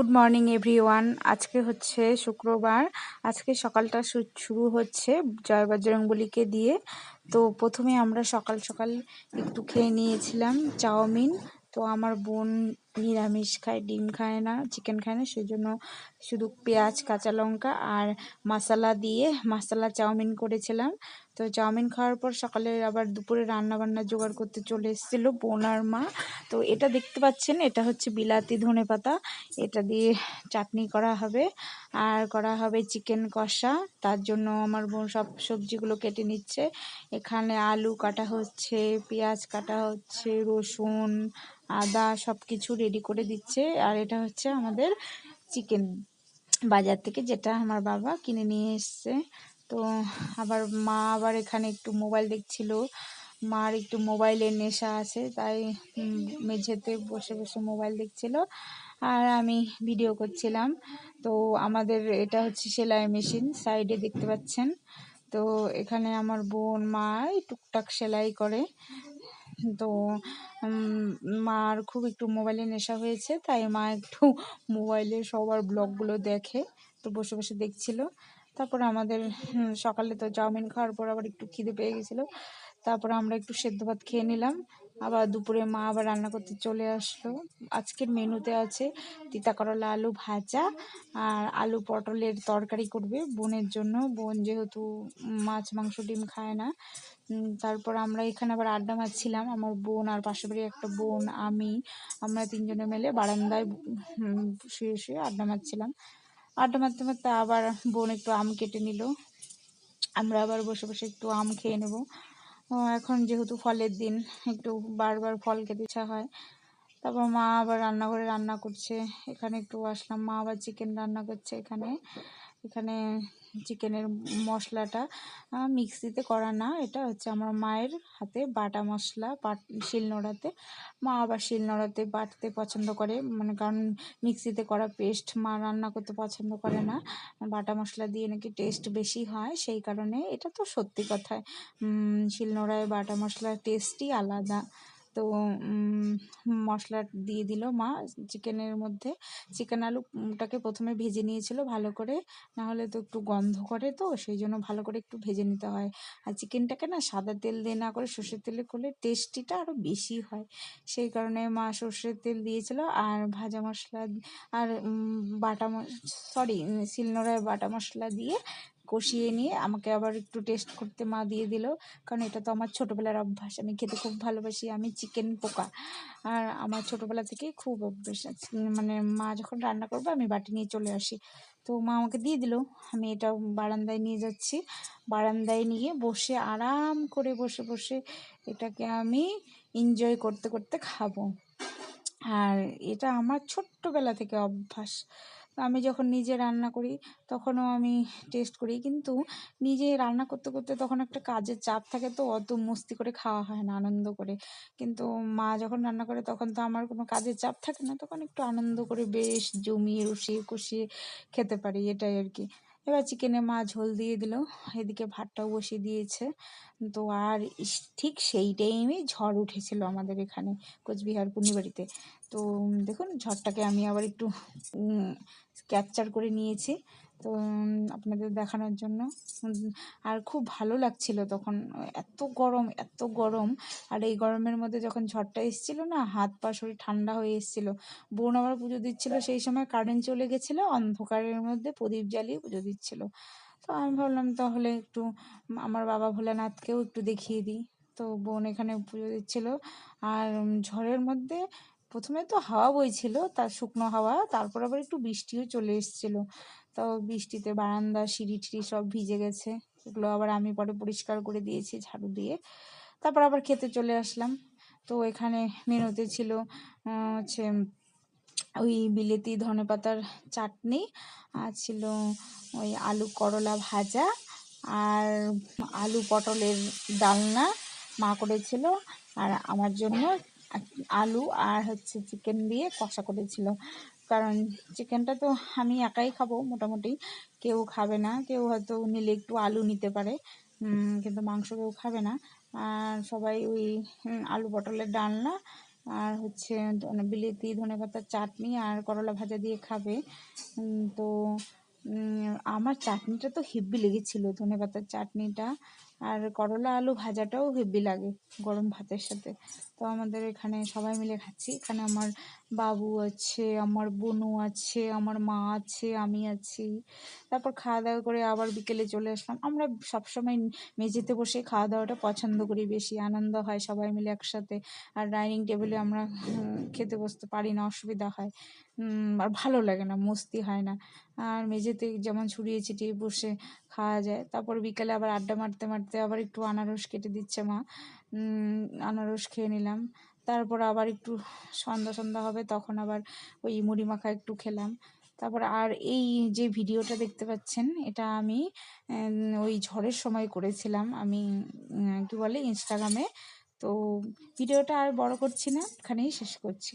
Good morning everyone আজকে হচ্ছে শুক্রবার। আজকে সকালটা শুরু হচ্ছে জয় বজরংবলীকে দিয়ে। তো প্রথমে আমরা সকাল সকাল একটু খেয়ে নিয়েছিলাম চাউমিন। তো আমার বোন নিরামিষ খায়, ডিম খায় না, চিকেন খায় না সেই জন্য শুধু পেঁয়াজ, কাঁচা লঙ্কা আর মশলা দিয়ে মশলা চাউমিন করেছিলাম। তো চাউমিন খাওয়ার পর সকালে আবার দুপুরে রান্না বান্না জোগাড় করতে চলে এসেছিল বোন আর মা। তো এটা দেখতে পাচ্ছেন, এটা হচ্ছে বিলাতি ধনে পাতা। এটা দিয়ে চাটনি করা হবে। আর করা হবে চিকেন কষা। তার জন্য আমার বোন সব সবজিগুলো কেটে নিচ্ছে। এখানে আলু কাটা হচ্ছে, পেঁয়াজ কাটা হচ্ছে, রসুন, আদা সব কিছু রেডি করে দিচ্ছে। আর এটা হচ্ছে আমাদের চিকেন বাজার থেকে যেটা আমার বাবা কিনে নিয়ে এসছে। তো আবার মা আবার এখানে একটু মোবাইল দেখছিল। মার একটু মোবাইলের নেশা আছে, তাই মেঝেতে বসে বসে মোবাইল দেখছিল আর আমি ভিডিও করছিলাম। তো আমাদের এটা হচ্ছে সেলাই মেশিন, সাইডে দেখতে পাচ্ছেন। তো এখানে আমার বোন, মা টুকটাক সেলাই করে। তো মার খুব একটু মোবাইলে নেশা হয়েছে, তাই মা একটু মোবাইলে সবার ব্লগগুলো দেখে, তো বসে বসে দেখছিল। তারপর আমাদের সকালে তো চাউমিন খাওয়ার পর আবার একটু খিদে পেয়ে গেছিল। তারপর আমরা একটু সেদ্ধ ভাত খেয়ে নিলাম। আবার দুপুরে মা আবার রান্না করতে চলে আসলো। আজকের মেনুতে আছে তিতা করলা আলু ভাজা আর আলু পটলের তরকারি করবে বোনের জন্য। বোন যেহেতু মাছ, মাংস, ডিম খায় না তারপর আমরা এখানে আবার আড্ডা মারছিলাম। আমার বোন আর পাশের বাড়ির একটা বোন, আমি, আমরা তিনজনে মিলে বারান্দায় শুয়ে শুয়ে আড্ডা মারছিলাম। আড্ডা মারতে মারতে আবার বোন একটু আম কেটে নিল। আমরা আবার বসে বসে একটু আম খেয়ে নেব। এখন যেহেতু ফলের দিন, একটু বারবার ফল খেতে ইচ্ছা হয়। তারপর মা আবার রান্নাঘরে রান্না করছে। এখানে একটু আসলাম, মা আবার চিকেন রান্না করছে এখানে। এখানে চিকেনের মশলাটা মিক্সিতে করা না। এটা হচ্ছে আমার মায়ের হাতে বাটা মশলা বাট শিলনোড়াতে। মা আবার শিলনোড়াতে বাটতে পছন্দ করে মানে কারণ মিক্সিতে করা পেস্ট মা রান্না করতে পছন্দ করে না। বাটা মশলা দিয়ে নাকি টেস্ট বেশি হয়, সেই কারণে এটা তো সত্যি কথায় শিলনোড়ায় বাটা মশলার টেস্টই আলাদা। তো মশলা দিয়ে দিল মা চিকেনের মধ্যে। চিকেন আলুটাকে প্রথমে ভেজে নিয়েছিল ভালো করে না হলে তো একটু গন্ধ করে তো, সেই জন্য ভালো করে একটু ভেজে নিতে হয়। আর চিকেনটাকে না সাদা তেল দিয়ে না করে সর্ষের তেলে করলে টেস্টিটা আরও বেশি হয়। সেই কারণে মা সর্ষের তেল দিয়েছিল আর ভাজা মশলা আর বাটা সরি শিলনোড়ায় বাটা মশলা দিয়ে কষিয়ে নিয়ে আমাকে আবার একটু টেস্ট করতে মা দিয়ে দিল। কারণ এটা তো আমার ছোটোবেলার অভ্যাস, আমি খেতে খুব ভালোবাসি, আমি চিকেন পোকা। আর আমার ছোটোবেলা থেকেই খুব অভ্যাস। মানে মা যখন রান্না করবে আমি বাটি নিয়ে চলে আসি। তো মা আমাকে দিয়ে দিল, আমি এটা বারান্দায় নিয়ে যাচ্ছি। বারান্দায় নিয়ে বসে আরাম করে বসে বসে এটাকে আমি এনজয় করতে করতে খাব। আর এটা আমার ছোট্টবেলা থেকে অভ্যাস। আমি যখন নিজে রান্না করি, তখনও আমি টেস্ট করি। কিন্তু নিজে রান্না করতে করতে তখন একটা কাজের চাপ থাকে তো অত মস্তি করে খাওয়া হয় না, আনন্দ করে। কিন্তু মা যখন রান্না করে তখন তো আমার কোনো কাজের চাপ থাকে না, তখন একটু আনন্দ করে বেশ জমিয়ে, রসিয়ে কষিয়ে খেতে পারি, এটাই আর কি। এবার চিকেনে মা ঝোল দিয়ে দিল, এদিকে ভাতটাও বসিয়ে দিয়েছে। তো আর ঠিক সেই টাইমে ঝড় উঠেছিল আমাদের এখানে কোচবিহার পূর্ণিবাড়িতে। তো দেখুন, ঝড়টাকে আমি আবার একটু ক্যাপচার করে নিয়েছি। তো আপনাদের দেখানোর জন্য। আর খুব ভালো লাগছিল তখন। এত গরম এত গরম। আর এই গরমের মধ্যে যখন ঝড়টা এসেছিল না, হাত পা শরীর ঠান্ডা হয়ে এসেছিল। বোন আবার পুজো দিচ্ছিল, সেই সময় কারেন্ট চলে গেছিল, অন্ধকারের মধ্যে প্রদীপ জ্বালিয়ে পুজো দিচ্ছিল। তো আমি ভাবলাম, তাহলে একটু আমার বাবা ভোলানাথকেও একটু দেখিয়ে দিই। তো বোন এখানে পুজো দিচ্ছিল। আর ঝড়ের মধ্যে প্রথমে তো হাওয়া বইছিল, তার শুকনো হাওয়া, তারপর আবার একটু বৃষ্টিও চলে এসেছিল। তো বৃষ্টিতে বারান্দা, সিঁড়ি টিড়ি সব ভিজে গেছে। এগুলো আবার আমি পরে পরিষ্কার করে দিয়েছি ঝাড়ু দিয়ে। তারপর আবার খেতে চলে আসলাম। তো এখানে মেনুতে ছিল হচ্ছে ওই বিলেতি ধনেপাতার চাটনি, আর ছিল ওই আলু করলা ভাজা, আর আলু পটলের ডালনা মা করেছিল। আর আমার জন্য আলু আর হচ্ছে চিকেন দিয়ে কষা করেছিল। কারণ চিকেনটা তো আমি একাই খাব মোটামুটি। কেউ খাবে না, কেউ হয়তো নিলে একটু আলু নিতে পারে কিন্তু মাংস কেউ খাবে না। আর সবাই ওই আলু পটলের ডালনা, আর হচ্ছে বিলেতি, ধনে পাতার চাটনি আর করলা ভাজা দিয়ে খাবে। তো আমার চাটনিটা তো হেব্বি লেগেছিল, ধনে পাতার চাটনিটা আর করলা আলু ভাজাটাও হেব্বি লাগে গরম ভাতের সাথে। তো আমাদের এখানে সবাই মিলে খাচ্ছি, এখানে আমার বাবু আছে আমার বোনু আছে আমার মা আছে আমি আছি। তারপর খাওয়া দাওয়া করে আবার বিকেলে চলে আসলাম। আমরা সবসময় মেঝেতে বসে খাওয়া দাওয়াটা পছন্দ করি বেশি আনন্দ হয় সবাই মিলে একসাথে। আর ডাইনিং টেবিলে আমরা খেতে বসতে পারি না অসুবিধা হয়। আর ভালো লাগে না মস্তি হয় না। আর মেঝেতে যেমন ছড়িয়ে ছিটিয়ে বসে খাওয়া যায়। তারপর বিকেলে আবার আড্ডা মারতে মারতে আবার একটু আনারস কেটে দিচ্ছে মা। আনারস খেয়ে নিলাম। তারপর আবার একটু সন্ধ্যা সন্ধ্যা হবে, তখন আবার ওই মুড়ি মাখা একটু খেলাম। তারপর আর এই যে ভিডিওটা দেখতে পাচ্ছেন, এটা আমি ওই ঝড়ের সময় করেছিলাম। আমি কি বলে ইনস্টাগ্রামে তো ভিডিওটা আর বড় করছি না, এখানেই শেষ করছি।